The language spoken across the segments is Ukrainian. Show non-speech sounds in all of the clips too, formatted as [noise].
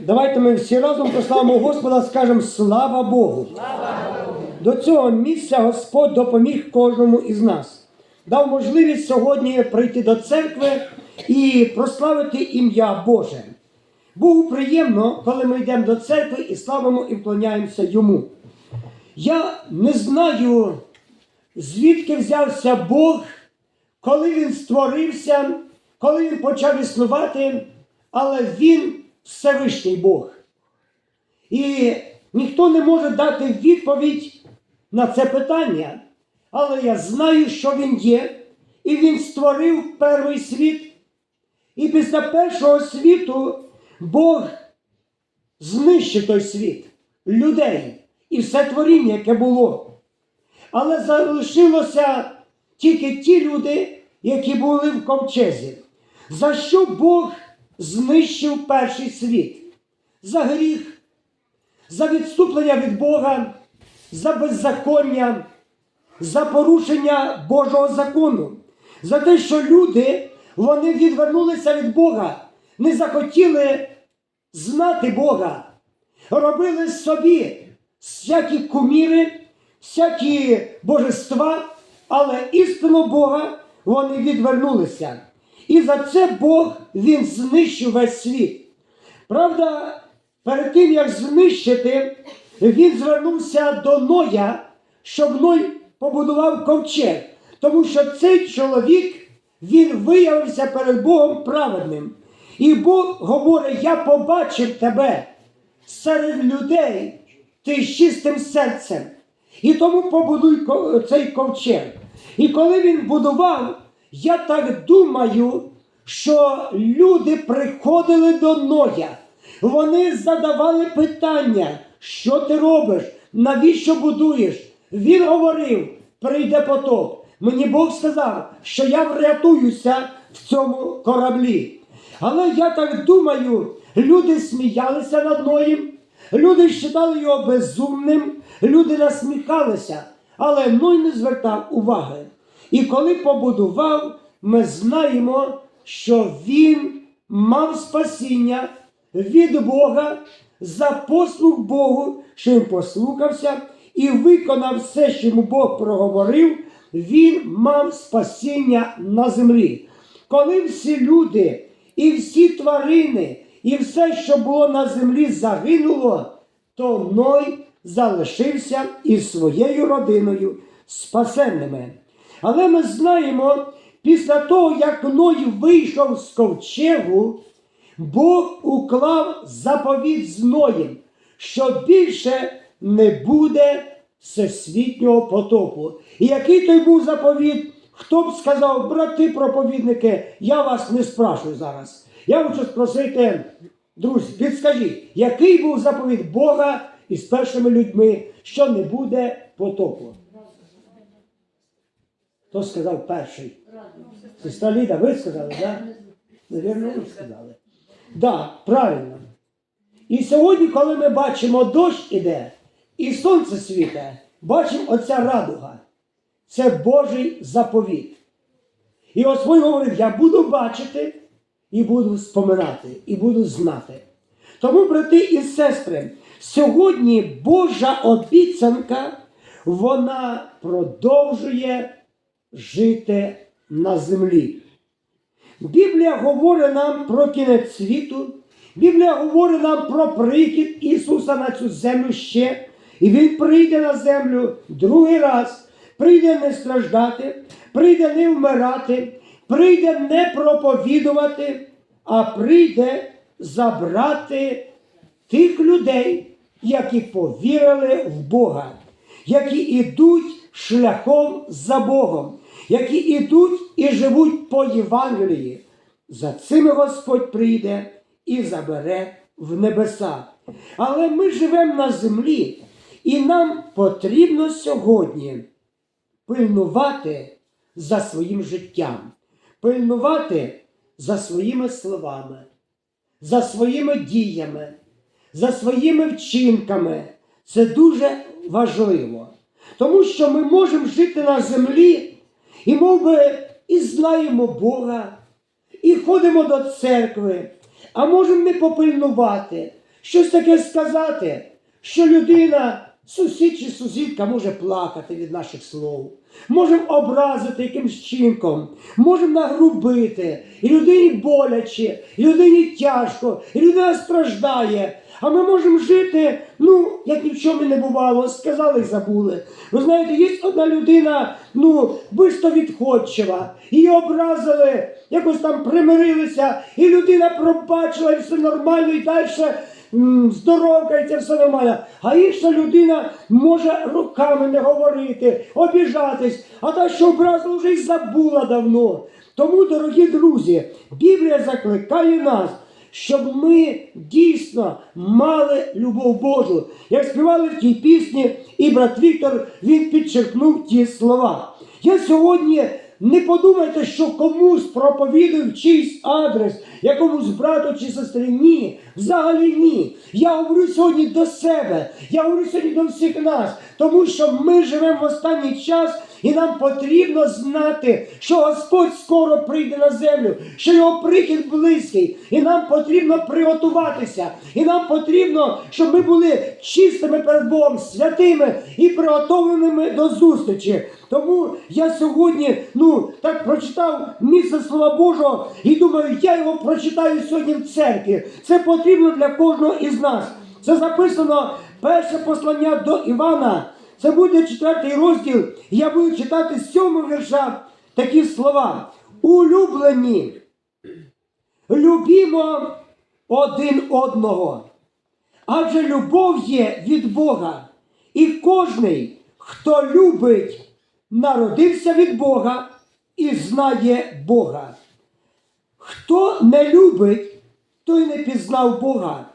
Давайте ми всі разом прославимо Господа, скажемо слава Богу. До цього місця Господь допоміг кожному із нас. Дав можливість сьогодні прийти до церкви і прославити ім'я Боже. Богу приємно, коли ми йдемо до церкви і славимо і вклоняємося йому. Я не знаю, звідки взявся Бог, коли він створився, коли він почав існувати, але він Всевишній Бог. І ніхто не може дати відповідь на це питання. Але я знаю, що він є, і він створив перший світ. І після першого світу Бог знищив той світ, людей і все творіння, яке було. Але залишилося тільки ті люди, які були в ковчезі. За що Бог знищив перший світ? За гріх, за відступлення від Бога, за беззаконня, за порушення Божого закону, за те, що люди вони відвернулися від Бога, не захотіли знати Бога, робили собі всякі куміри, всякі божества, але істину Бога вони відвернулися. І за це Бог він знищив весь світ. Правда, перед тим як знищити, він звернувся до Ноя, щоб Ной побудував ковчег, тому що цей чоловік він виявився перед Богом праведним. І Бог говорить: Я побачив тебе серед людей, ти з чистим серцем. І тому побудуй цей ковчег. І коли він будував, я так думаю, що люди приходили до Ноя. Вони задавали питання, що ти робиш, навіщо будуєш? Він говорив, прийде потоп. Мені Бог сказав, що я врятуюся в цьому кораблі. Але я так думаю, люди сміялися над Ноєм, люди вважали його безумним, люди насміхалися, але Ной не звертав уваги. І коли побудував, ми знаємо, що він мав спасіння від Бога за послуг Богу, що він послухався і виконав все, що йому Бог проговорив, він мав спасіння на землі. Коли всі люди і всі тварини, і все, що було на землі, загинуло, то Ной залишився із своєю родиною спасенними. Але ми знаємо, після того, як Ной вийшов з ковчегу, Бог уклав заповідь з Ноєм, що більше не буде всесвітнього потопу. І який той був заповіт? Хто б сказав, брати проповідники, я вас не спрашую зараз. Я хочу спросити, друзі, підскажіть, який був заповіт Бога із першими людьми, що не буде потопу? Хто сказав перший? Сестра Ліда, ви сказали, так? Да? Навірно, ви сказали. Так, да, правильно. І сьогодні, коли ми бачимо дощ іде, і сонце світе, бачимо оця радуга. Це Божий заповіт. І Господь говорить, я буду бачити і буду споминати, і буду знати. Тому, брати і сестри, сьогодні Божа обіцянка, вона продовжує жити на землі. Біблія говорить нам про кінець світу. Біблія говорить нам про прихід Ісуса на цю землю ще. І Він прийде на землю другий раз, прийде не страждати, прийде не вмирати, прийде не проповідувати, а прийде забрати тих людей, які повірили в Бога, які йдуть шляхом за Богом, які йдуть і живуть по Євангелії. За цими Господь прийде і забере в небеса. Але ми живемо на землі, і нам потрібно сьогодні пильнувати за своїм життям, пильнувати за своїми словами, за своїми діями, за своїми вчинками. Це дуже важливо. Тому що ми можемо жити на землі і мов би, і знаємо Бога, і ходимо до церкви, а можемо не попильнувати, щось таке сказати, що людина, сусід чи сусідка може плакати від наших слов. Можемо образити якимсь чинком, можемо нагрубити, і людині боляче, і людині тяжко, і людина страждає. А ми можемо жити, ну, як ні в чому не бувало, сказали і забули. Ви знаєте, є одна людина, ну, бисто відходчива, її образили, якось там примирилися, і людина пробачила, і все нормально, і далі здоровкається, все нормально. А інша людина може руками не говорити, обіжатись, а та, що образила, вже й забула давно. Тому, дорогі друзі, Біблія закликає нас, щоб ми дійсно мали любов Божу. Як співали в тій пісні, і брат Віктор він підчеркнув ті слова. Я сьогодні не подумайте, що комусь проповідую в чийсь адрес, якомусь брату чи сестрі. Ні, взагалі ні. Я говорю сьогодні до себе, я говорю сьогодні до всіх нас, тому що ми живемо в останній час. І нам потрібно знати, що Господь скоро прийде на землю, що його прихід близький, і нам потрібно приготуватися, і нам потрібно, щоб ми були чистими перед Богом, святими і приготовленими до зустрічі. Тому я сьогодні, ну так прочитав місце Слова Божого і думаю, я його прочитаю сьогодні в церкві. Це потрібно для кожного із нас. Це записано перше послання до Івана. Це буде четвертий розділ. Я буду читати з сьомого вірша такі слова. Улюблені, любімо один одного. Адже любов є від Бога. І кожний, хто любить, народився від Бога і знає Бога. Хто не любить, той не пізнав Бога,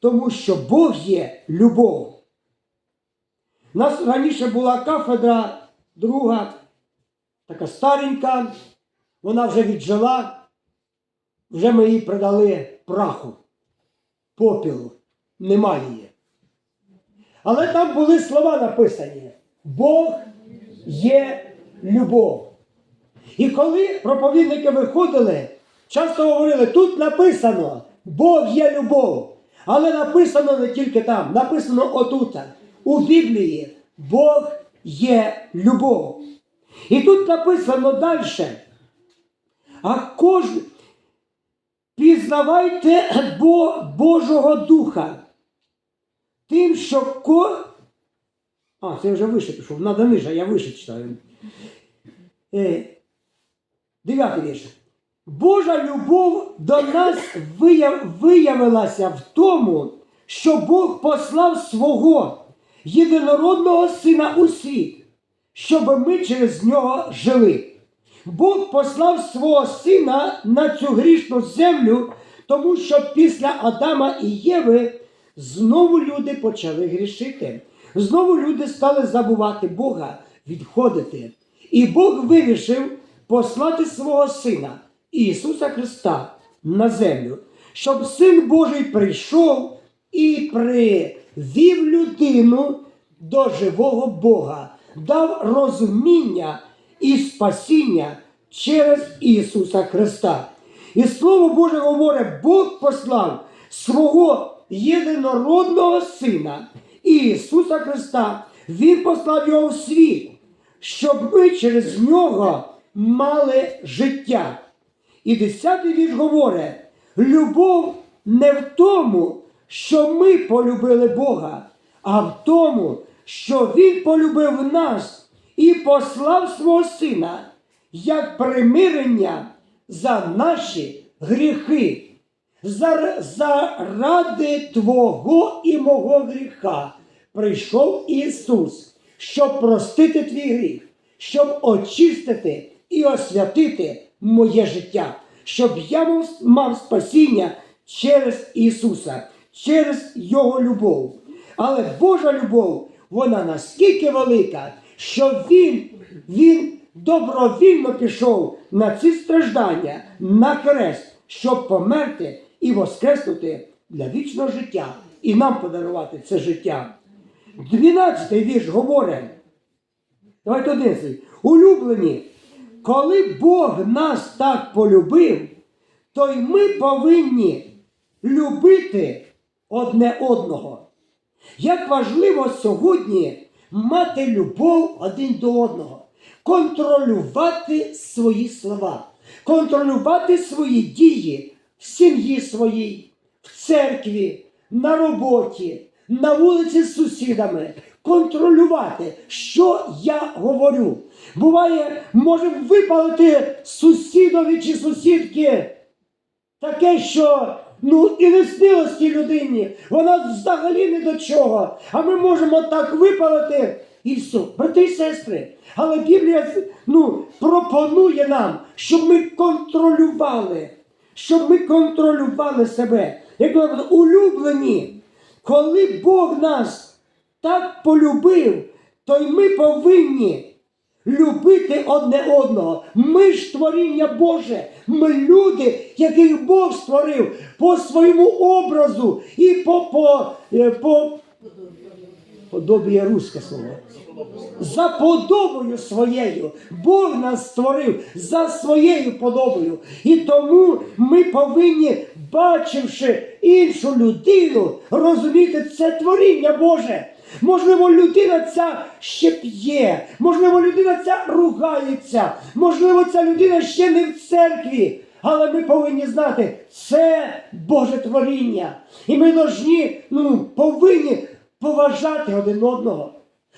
тому що Бог є любов. У нас раніше була кафедра, друга, така старенька, вона вже віджила, вже ми її придали праху, попілу, немає її. Але там були слова написані: Бог є любов. І коли проповідники виходили, часто говорили, тут написано, Бог є любов. Але написано не тільки там, написано отут. У Біблії Бог є любов. І тут написано далі. А кожен пізнавайте Бо, Божого Духа. Тим, що ко. А, це вже вище пішов. Надо ниже, я вище читаю. Е, дев'ятий вірш. Божа любов до нас вияв- виявилася в тому, що Бог послав свого єдинородного сина у світ, щоб ми через нього жили. Бог послав свого сина на цю грішну землю, тому що після Адама і Єви знову люди почали грішити. Знову люди стали забувати Бога, відходити. І Бог вирішив послати свого Сина Ісуса Христа на землю, щоб Син Божий прийшов і привів людину до живого Бога, дав розуміння і спасіння через Ісуса Христа. І Слово Боже говорить, Бог послав свого єдинородного Сина Ісуса Христа. Він послав його в світ, щоб ми через нього мали життя. І десятий вірш говорить: любов не в тому, що ми полюбили Бога, а в тому, що Він полюбив нас і послав свого Сина як примирення за наші гріхи. Заради Твого і мого гріха прийшов Ісус, щоб простити твій гріх, щоб очистити і освятити моє життя, щоб я мав, спасіння через Ісуса, через Його любов. Але Божа любов, вона наскільки велика, що Він, Він добровільно пішов на ці страждання, на хрест, щоб померти і воскреснути для вічного життя і нам подарувати це життя. Дванадцятий вірш говорить. Давайте одинадцятий. Улюблені, коли Бог нас так полюбив, то й ми повинні любити одне одного. Як важливо сьогодні мати любов один до одного, контролювати свої слова, контролювати свої дії в сім'ї своїй, в церкві, на роботі, на вулиці з сусідами, контролювати, що я говорю. Буває, може випалити сусідові чи сусідки таке, що ну і не снилось тій людині. Вона взагалі не до чого. А ми можемо так випалити і все. Брати і сестри. Але Біблія ну, пропонує нам, щоб ми контролювали, щоб ми контролювали себе. Як говорить, улюблені, коли Бог нас так полюбив, то й ми повинні любити одне одного. Ми ж творіння Боже. Ми люди, яких Бог створив по своєму образу і по, по, е, по подобі є руське слово. За подобою своєю. Бог нас створив за своєю подобою. І тому ми повинні, бачивши іншу людину, розуміти це творіння Боже. Можливо, людина ця ще п'є, можливо, людина ця ругається, можливо, ця людина ще не в церкві. Але ми повинні знати, це Боже творіння. І ми должні, ну, повинні поважати один одного,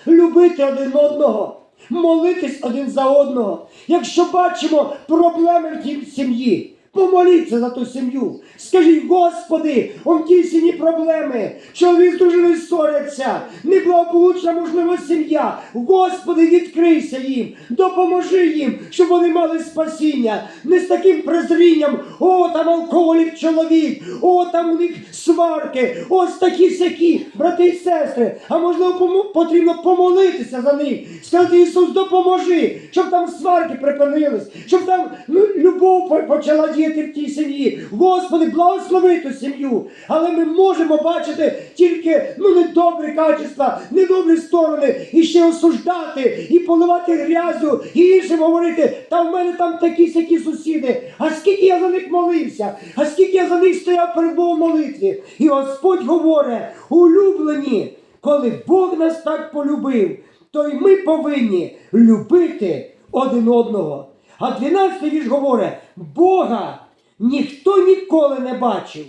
любити один одного, молитись один за одного. Якщо бачимо проблеми в тій сім'ї, помоліться за ту сім'ю. Скажіть, Господи, он тій сім'ї проблеми. Чоловік з дружиною ссоряться, неблагополучна, можливо, сім'я. Господи, відкрийся їм, допоможи їм, щоб вони мали спасіння. Не з таким презрінням, о, там алкоголік чоловік, о, там у них сварки, ось такі сякі, брати і сестри. А можливо, потрібно помолитися за них. Сказати, Ісус, допоможи, щоб там сварки припинились, щоб там ну, любов почала діяти в тій сім'ї. Господи, благослови ту сім'ю. Але ми можемо бачити тільки ну, недобрі качества, недобрі сторони, і ще осуждати, і поливати грязю, і іншим говорити, та в мене там такі сякі сусіди. А скільки я за них молився, а скільки я за них стояв перед Богом молитві. І Господь говорить, улюблені, коли Бог нас так полюбив, то й ми повинні любити один одного. А 12 вірш говорить, Бога ніхто ніколи не бачив.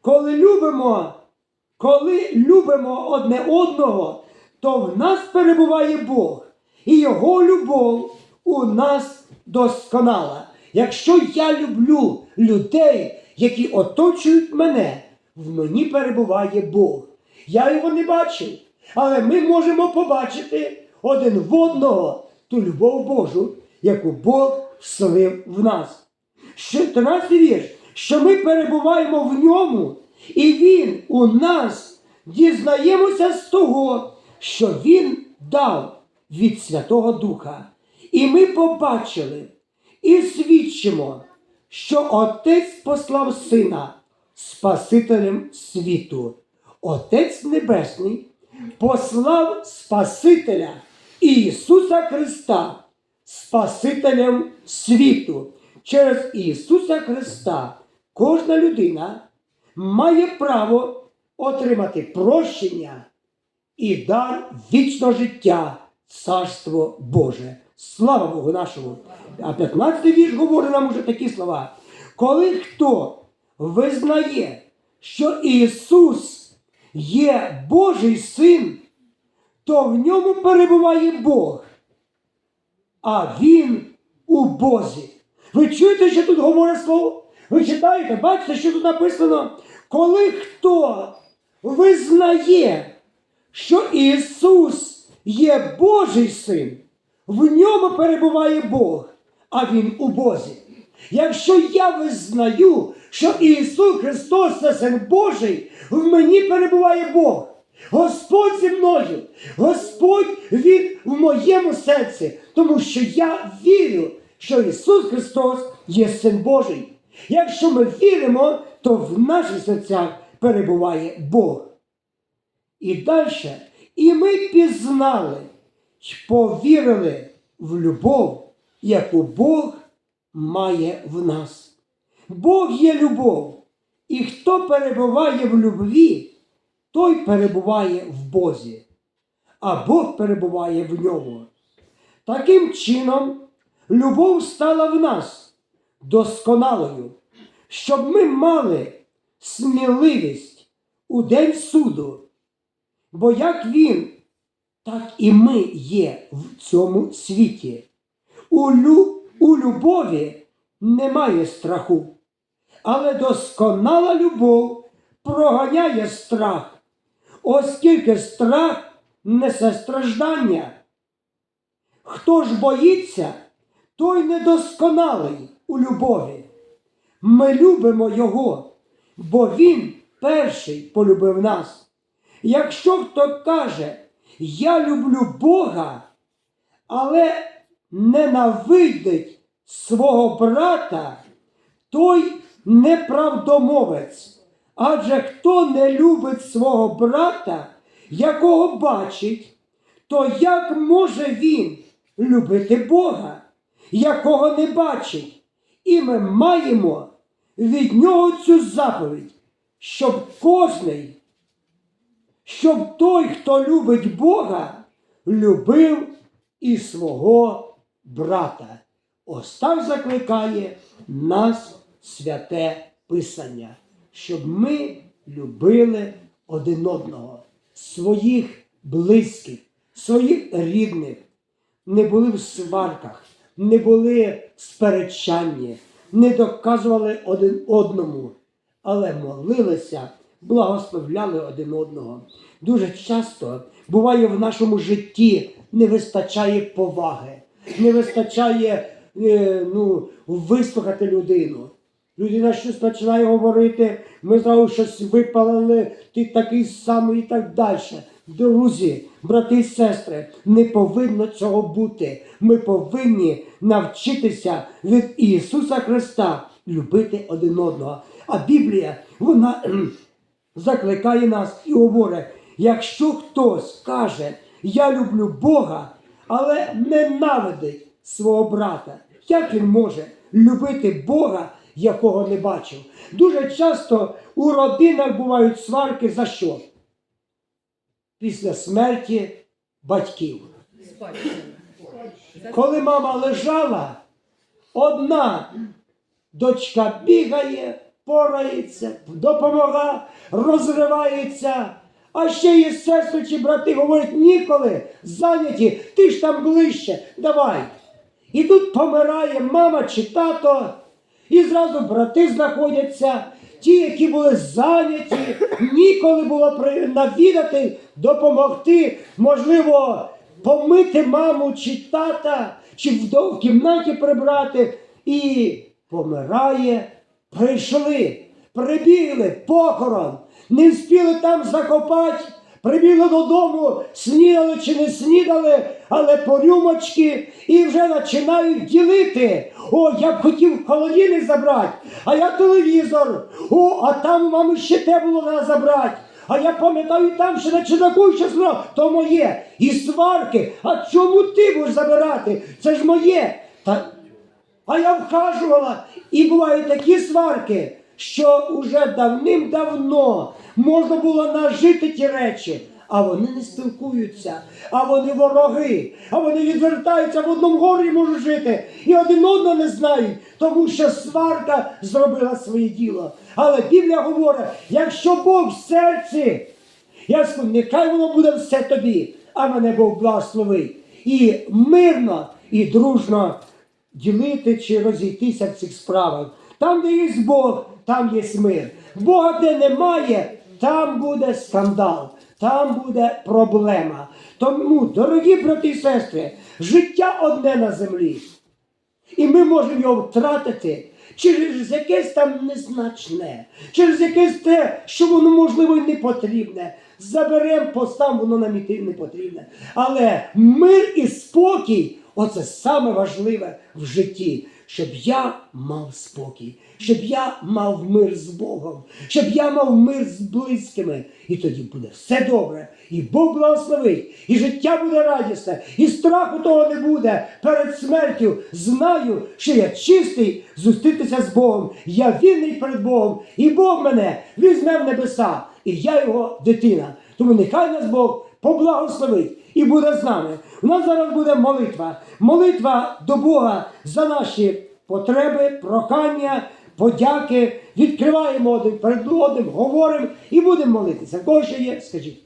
Коли любимо, коли любимо одне одного, то в нас перебуває Бог, і Його любов у нас досконала. Якщо я люблю людей, які оточують мене, в мені перебуває Бог. Я його не бачив, але ми можемо побачити один в одного ту любов Божу, яку Бог вселив в нас. 14 вірш, що ми перебуваємо в ньому, і Він у нас дізнаємося з того, що Він дав від Святого Духа. І ми побачили і свідчимо, що Отець послав Сина Спасителем світу. Отець Небесний послав Спасителя Ісуса Христа, Спасителем світу. Через Ісуса Христа кожна людина має право отримати прощення і дар вічного життя, Царство Боже. Слава Богу нашому! А 15 вірш говорить нам уже такі слова. Коли хто визнає, що Ісус є Божий син, то в ньому перебуває Бог, а Він у Бозі. Ви чуєте, що тут говорить слово? Ви читаєте, бачите, що тут написано? Коли хто визнає, що Ісус є Божий син, в ньому перебуває Бог, а Він у Бозі. Якщо я визнаю, що Ісус Христос це Син Божий, в мені перебуває Бог. Господь зі мною, Господь Він в моєму серці, тому що я вірю, що Ісус Христос є Син Божий. Якщо ми віримо, то в наших серцях перебуває Бог. І далі, і ми пізнали повірили в любов, яку Бог має в нас. Бог є любов, І хто перебуває в любві, той перебуває в Бозі, а Бог перебуває в ньому. Таким чином, любов стала в нас досконалою, щоб ми мали сміливість у день суду. Бо як він, так і ми є в цьому світі. У, лю, у любові немає страху, але досконала любов проганяє страх, оскільки страх несе страждання. Хто ж боїться, той недосконалий у любові. Ми любимо Його, бо Він перший полюбив нас. Якщо хто каже, я люблю Бога, але ненавидить свого брата, той неправдомовець. Адже хто не любить свого брата, якого бачить, то як може він любити Бога, якого не бачить? І ми маємо від нього цю заповідь, щоб кожний, щоб той, хто любить Бога, любив і свого брата. Ось так закликає нас святе Писання, щоб ми любили один одного, своїх близьких, своїх рідних, не були в сварках, не були в сперечанні, не доказували один одному, але молилися, благословляли один одного. Дуже часто буває в нашому житті не вистачає поваги, не вистачає е, ну, вислухати людину. Людина щось починає говорити, ми зразу щось випалили, ти такий самий і так далі. Друзі, брати і сестри, не повинно цього бути. Ми повинні навчитися від Ісуса Христа любити один одного. А Біблія, вона [clears throat] закликає нас і говорить, якщо хтось каже, я люблю Бога, але ненавидить свого брата, як він може любити Бога, якого не бачив? Дуже часто у родинах бувають сварки за що? Після смерті батьків. Коли мама лежала, одна дочка бігає, порається, допомога, розривається. А ще є сестри чи брати говорять, ніколи, зайняті, ти ж там ближче, давай. І тут помирає мама чи тато, і зразу брати знаходяться, ті, які були зайняті, ніколи було навідати, допомогти, можливо, помити маму чи тата, чи в кімнаті прибрати. І помирає, прийшли, прибігли, похорон, не встигли там закопати. Прибігли додому, снідали чи не снідали, але по рюмочки і вже починають ділити. О, я б хотів холодильник забрати, а я телевізор. О, а там мами ще те було треба забрати. А я пам'ятаю, там ще на чердаку ще зро, то моє. І сварки. А чому ти будеш забирати? Це ж моє. Та а я вхажувала, і бувають такі сварки, що уже давним-давно можна було нажити ті речі, а вони не спілкуються, а вони вороги, а вони відвертаються в одному горі можуть жити і один одного не знають, тому що сварка зробила своє діло. Але Біблія говорить, якщо Бог в серці, я скажу, нехай воно буде все тобі, а мене Бог благословить. І мирно, і дружно ділити чи розійтися в цих справах. Там, де є Бог, там є мир. Бога, де немає, там буде скандал, там буде проблема. Тому, дорогі брати і сестри, життя одне на землі. І ми можемо його втратити через якесь там незначне, через якесь те, що воно можливо і не потрібне. Заберемо, постав, воно нам іти не потрібне. Але мир і спокій оце саме важливе в житті, щоб я мав спокій, щоб я мав мир з Богом, щоб я мав мир з близькими. І тоді буде все добре. І Бог благословить, і життя буде радісне, і страху того не буде перед смертю. Знаю, що я чистий зустрітися з Богом. Я вільний перед Богом, і Бог мене візьме в небеса, і я його дитина. Тому нехай нас Бог поблагословить і буде з нами. У нас зараз буде молитва. Молитва до Бога за наші потреби, прохання, подяки. Відкриваємо один перед одним, говоримо і будемо молитися. Кого ще є, скажіть.